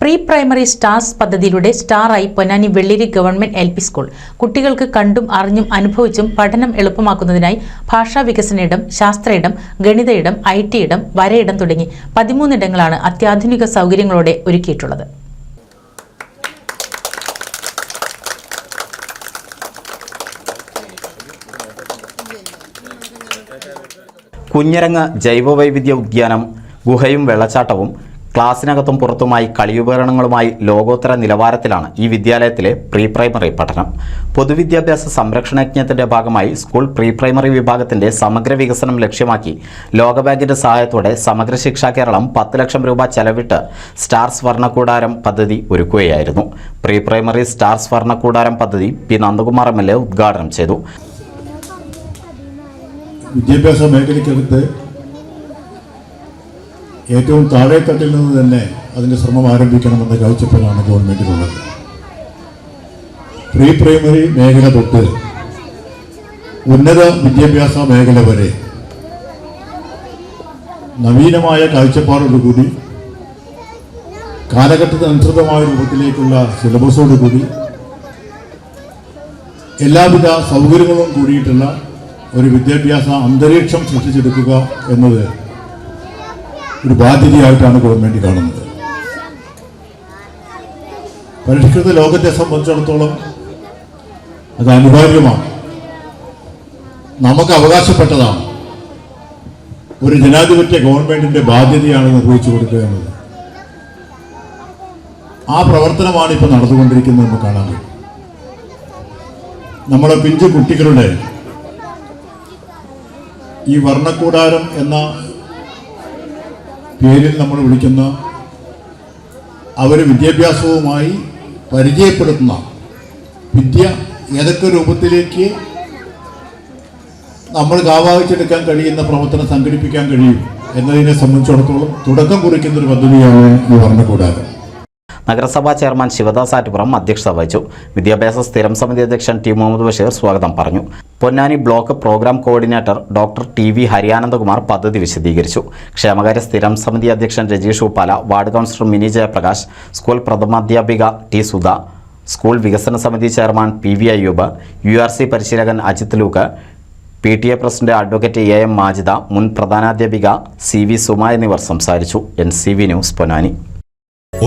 Pre primary stars പദ്ധതിയിലൂടെ സ്റ്റാറായി Ponnani Velliri government L P school. കുട്ടികൾക്ക് കണ്ടും അറിഞ്ഞും അനുഭവിച്ചും പഠനം എളുപ്പമാക്കുന്നതിനായി ഭാഷാ വികസന ഇടം ശാസ്ത്ര ഇടം ഗണിത ഇടം ഐ ടി ഇടം വരയിടം തുടങ്ങി പതിമൂന്നിടങ്ങളാണ് അത്യാധുനിക സൗകര്യങ്ങളോടെ ഒരുക്കിയിട്ടുള്ളത്. കുഞ്ഞരങ്ങ് ജൈവവൈവിധ്യ ഉദ്യാനം ഗുഹയും വെള്ളച്ചാട്ടവും ക്ലാസ്സിനകത്തും പുറത്തുമായി കളിയുപകരണങ്ങളുമായി ലോകോത്തര നിലവാരത്തിലാണ് ഈ വിദ്യാലയത്തിലെ പ്രീ പ്രൈമറി പഠനം. പൊതുവിദ്യാഭ്യാസ സംരക്ഷണയജ്ഞത്തിന്റെ ഭാഗമായി സ്കൂൾ പ്രീ പ്രൈമറി വിഭാഗത്തിന്റെ സമഗ്ര വികസനം ലക്ഷ്യമാക്കി ലോകബാങ്കിന്റെ സഹായത്തോടെ സമഗ്ര ശിക്ഷാ കേരളം പത്ത് ലക്ഷം രൂപ ചെലവിട്ട് സ്റ്റാർ സ്വർണക്കൂടാരം പദ്ധതി ഒരുക്കുകയായിരുന്നു. പ്രീ പ്രൈമറി സ്റ്റാർ സ്വർണക്കൂടാരം പദ്ധതി P Nandakumar M L A ഉദ്ഘാടനം ചെയ്തു. വിദ്യാഭ്യാസ മേഖലയ്ക്കകത്ത് ഏറ്റവും താഴെത്തട്ടിൽ നിന്ന് തന്നെ അതിന്റെ ശ്രമം ആരംഭിക്കണമെന്ന കാഴ്ചപ്പാടാണ് ഗവൺമെന്റിനുള്ളത് പ്രീ പ്രൈമറി മേഖല തൊട്ട് ഉന്നത വിദ്യാഭ്യാസ മേഖല വരെ നവീനമായ കാഴ്ചപ്പാടോടുകൂടി കാലഘട്ടത്തിനനുസൃതമായ രൂപത്തിലേക്കുള്ള സിലബസോടുകൂടി എല്ലാവിധ സൗകര്യങ്ങളും കൂടിയിട്ടുള്ള ഒരു വിദ്യാഭ്യാസ അന്തരീക്ഷം സൃഷ്ടിച്ചെടുക്കുക എന്നത് ഒരു ബാധ്യതയായിട്ടാണ് ഗവൺമെന്റ് കാണുന്നത്. പരിഷ്കൃത ലോകത്തെ സംബന്ധിച്ചിടത്തോളം അത് അനിവാര്യമാണ്. നമുക്ക് അവകാശപ്പെട്ടതാണ്. ഒരു ജനാധിപത്യ ഗവൺമെന്റിന്റെ ബാധ്യതയാണ് നിർവഹിച്ചു കൊടുക്കുക എന്നത്. ആ പ്രവർത്തനമാണ് ഇപ്പോൾ നടന്നുകൊണ്ടിരിക്കുന്നത് നമുക്ക് കാണാൻ നമ്മുടെ പിഞ്ചു കുട്ടികളുടെ ഈ വർണക്കൂടാരം എന്ന പേരിൽ നമ്മൾ വിളിക്കുന്ന അവരെ വിദ്യാഭ്യാസവുമായി പരിചയപ്പെടുത്തുന്ന വിദ്യ ഏതൊക്കെ രൂപത്തിലേക്ക് നമ്മൾ കാവാഹിച്ചെടുക്കാൻ കഴിയുന്ന പ്രവർത്തനം സംഘടിപ്പിക്കാൻ കഴിയും എന്നതിനെ സംബന്ധിച്ചിടത്തോളം തുടക്കം കുറിക്കുന്ന ഒരു പദ്ധതിയാണ് ഈ വർണക്കൂടാരം നഗരസഭാ ചെയർമാൻ ശിവദാസ് ആറ്റുപുറം അധ്യക്ഷത വഹിച്ചു. വിദ്യാഭ്യാസ സ്ഥിരം സമിതി അധ്യക്ഷൻ ടി മുഹമ്മദ് ബഷീർ സ്വാഗതം പറഞ്ഞു. Ponnani block programme coordinator doctor T V Hariyanandakumar പദ്ധതി വിശദീകരിച്ചു. ക്ഷേമകാര്യ സ്ഥിരം സമിതി അധ്യക്ഷൻ Rajeesh Uppala ward councillor Mini Jayaprakash school പ്രഥമാധ്യാപിക T Sudha school വികസന സമിതി chairman P V Ayyub U R C പരിശീലകൻ Ajith Luke P T A president advocate A M Majida മുൻ പ്രധാനാധ്യാപിക സി വി സുമ എന്നിവർ സംസാരിച്ചു. N C V news Ponnani.